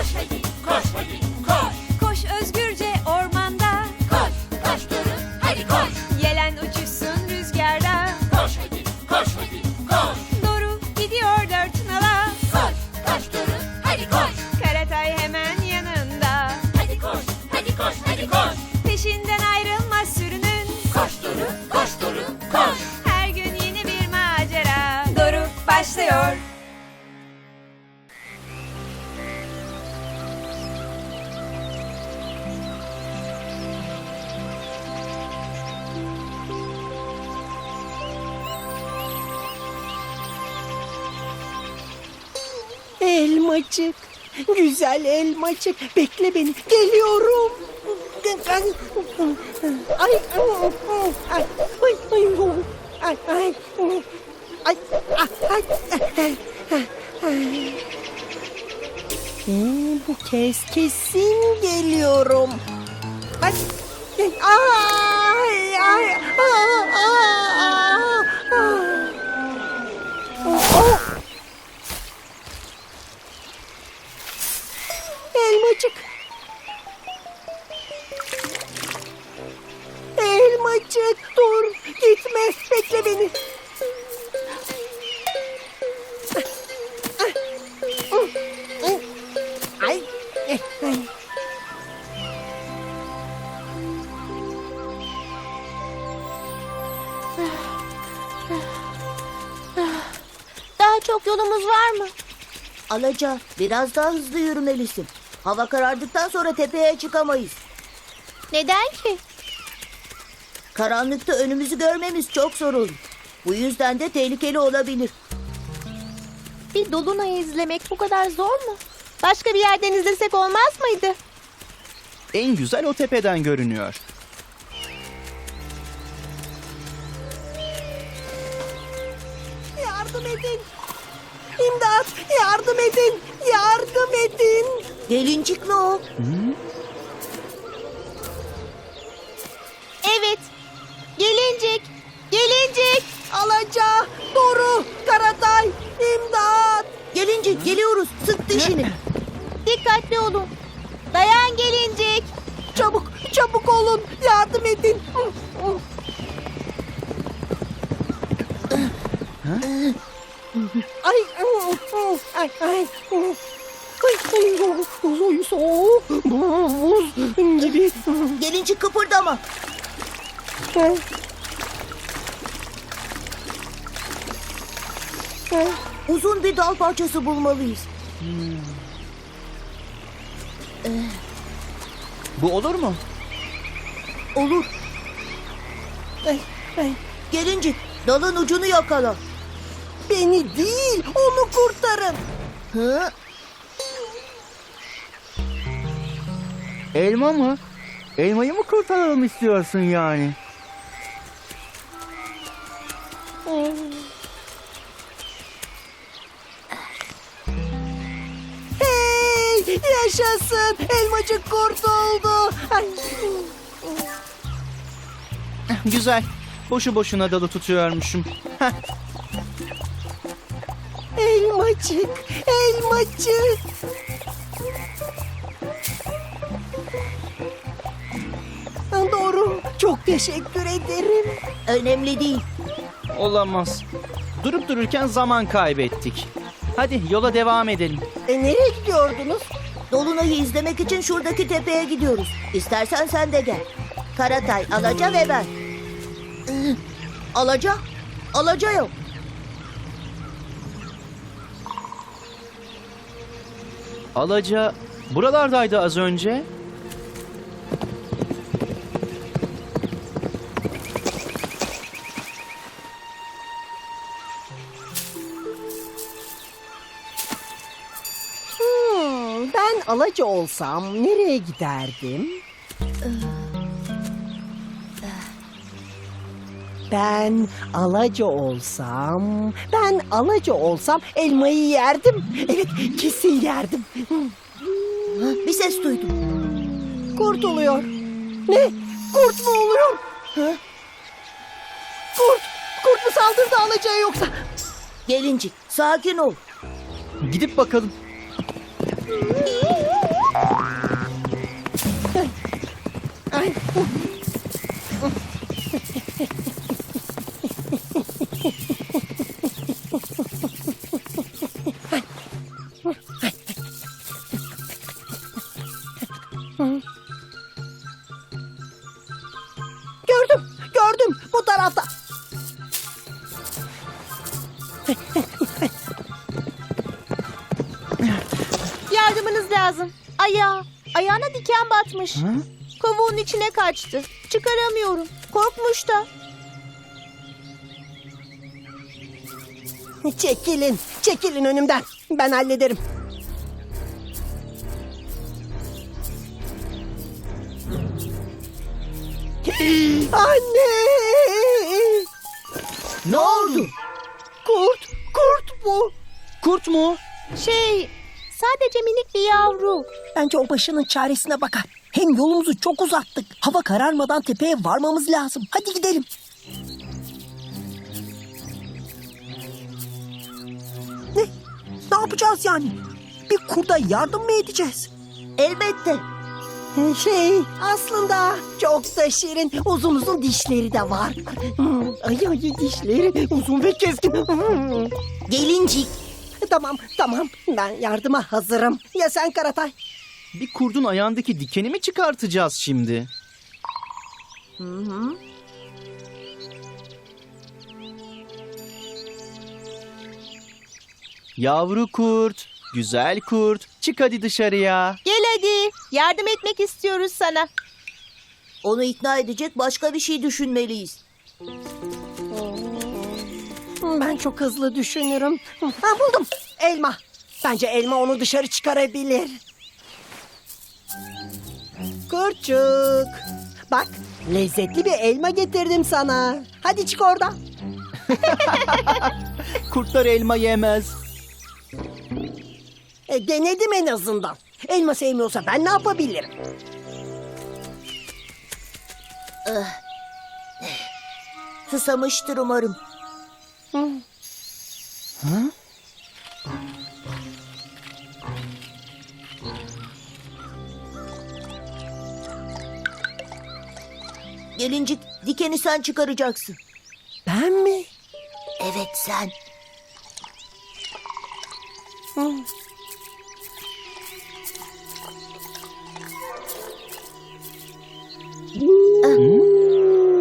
koşma git, koşma git. Elmacık, güzel elmacık. Bekle beni, geliyorum. Ay, ay, ay, ay, ay, ay, ay, ay, ay, ay, ay. Hmm, Bu kez kesin geliyorum. Ay, ay, ay, ay, ay, ay. Elmacık dur gitme bekle beni. Ay. ay. Daha çok yolumuz var mı? Alaca, biraz daha hızlı yürümelisin. Hava karardıktan sonra tepeye çıkamayız. Neden ki? Karanlıkta önümüzü görmemiz çok zor olur. Bu yüzden de tehlikeli olabilir. Bir dolunayı izlemek bu kadar zor mu? Başka bir yerden izlesek olmaz mıydı? En güzel o tepeden görünüyor. Yardım edin. İmdat yardım edin. Yardım edin. Gelincik mi o? Evet. Geliyoruz. Sık dişini. Dikkatli olun. Dayan gelincik. Çabuk, çabuk olun. Yardım edin. Ay, ay, ay. Ay, ay, soğuk, buz gibi. Gelincik kıpırdama. Uzun bir dal parçası bulmalıyız. Bu olur mu? Olur. Gelincik dalın ucunu yakala. Beni değil, onu kurtarın. Hı? Elma mı? Elmayı mı kurtaralım istiyorsun yani? Yaşasın. Elmacık kurtuldu. Ay. Güzel. Boşu boşuna dalı tutuyormuşum. Heh, Elmacık, elmacık. Doğru, çok teşekkür ederim. Önemli değil. olamaz. Durup dururken zaman kaybettik. Hadi yola devam edelim. E nereye gidiyordunuz? Dolunay'ı izlemek için şuradaki tepeye gidiyoruz. İstersen sen de gel. Karatay, Alaca ve ben. Alaca? Alaca yok. Alaca buralardaydı az önce. Ben alaca olsam nereye giderdim? Ben alaca olsam, ben alaca olsam elmayı yerdim. Evet, kesin yerdim. Bir ses duydum. Kurt oluyor. Ne? Kurt mu oluyor? Kurt, kurt mu saldırdı alacaya yoksa? Gelincik, sakin ol. Gidip bakalım. Gördüm, gördüm bu tarafta. Yardımınız lazım. Ayağı. Ayağına diken batmış. Ha? Kavuğun içine kaçtı. Çıkaramıyorum. Korkmuş da. Çekilin, çekilin önümden. Ben hallederim. Anne! Ne oldu? Kurt, kurt bu. Kurt mu? Şey, sadece minik bir yavru. Bence o başının çaresine bakar. Hem yolumuzu çok uzattık. Hava kararmadan tepeye varmamız lazım. Hadi gidelim. Ne? Ne yapacağız yani? Bir kurda yardım mı edeceğiz? Elbette. Şey aslında çok da şirin uzun uzun dişleri de var. Hmm, Ay ay dişleri uzun ve keskin. Hmm. Gelincik. Tamam tamam ben yardıma hazırım. Ya sen Karatay? Bir kurdun ayağındaki dikeni mi çıkartacağız şimdi? Yavru kurt, güzel kurt, çık hadi dışarıya. Gel hadi. Yardım etmek istiyoruz sana. Onu ikna edecek başka bir şey düşünmeliyiz. Ben çok hızlı düşünürüm. Ha buldum. Elma. Bence elma onu dışarı çıkarabilir. Kurçuk. Bak lezzetli bir elma getirdim sana. Hadi çık oradan. Kurtlar elma yemez. E, denedim en azından. Elma sevmiyorsa ben ne yapabilirim? Susamıştır umarım. Gelincik dikeni sen çıkaracaksın. Ben mi? Evet sen. Ah,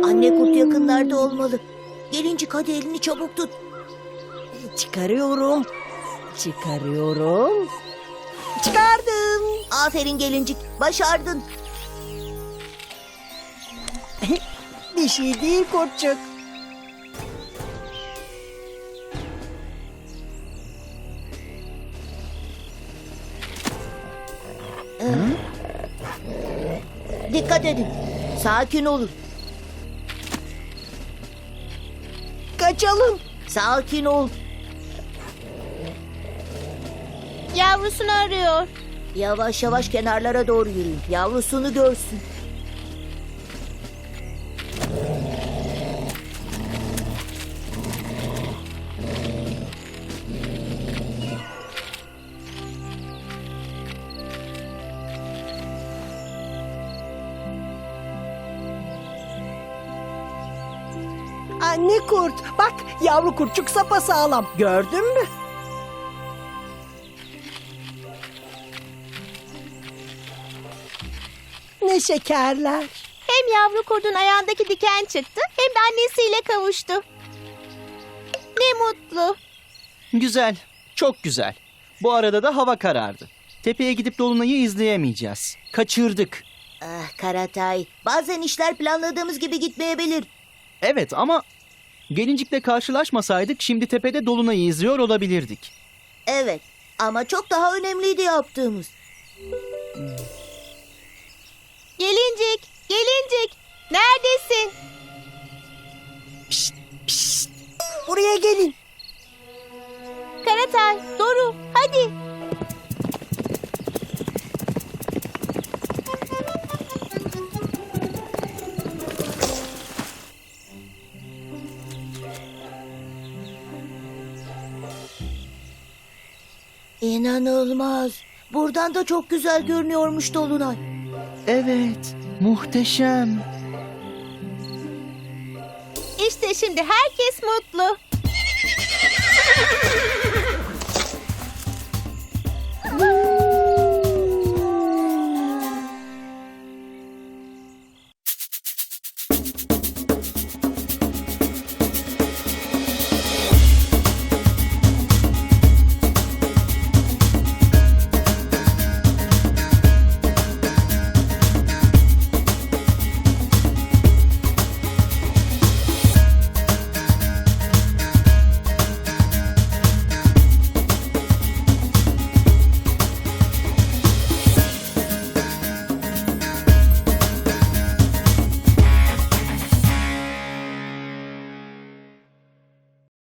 Anne kurt yakınlarda olmalı. Gelincik hadi elini çabuk tut. Çıkarıyorum. Çıkarıyorum. Çıkardım. Aferin gelincik başardın. Bir şey değil kurtçuk. Dikkat edin. Sakin olun. Kaçalım. Sakin ol. Yavrusunu arıyor. Yavaş yavaş kenarlara doğru yürüyün. Yavrusunu görsün. Anne kurt. Bak yavru kurtçuk sapasağlam. Gördün mü? Ne şekerler. Hem yavru kurdun ayağındaki diken çıktı hem de annesiyle kavuştu. Ne mutlu. Güzel, çok güzel. Bu arada da hava karardı. Tepeye gidip dolunayı izleyemeyeceğiz. Kaçırdık. Ah Karatay. Bazen işler planladığımız gibi gitmeyebilir. Evet ama gelincikle karşılaşmasaydık şimdi tepede dolunayı izliyor olabilirdik. Evet. Ama çok daha önemliydi yaptığımız. Gelincik, gelincik. Neredesin? Buraya gelin. Karatay, Doru, İnanılmaz. Buradan da çok güzel görünüyormuş Dolunay. Evet, muhteşem. İşte şimdi herkes mutlu.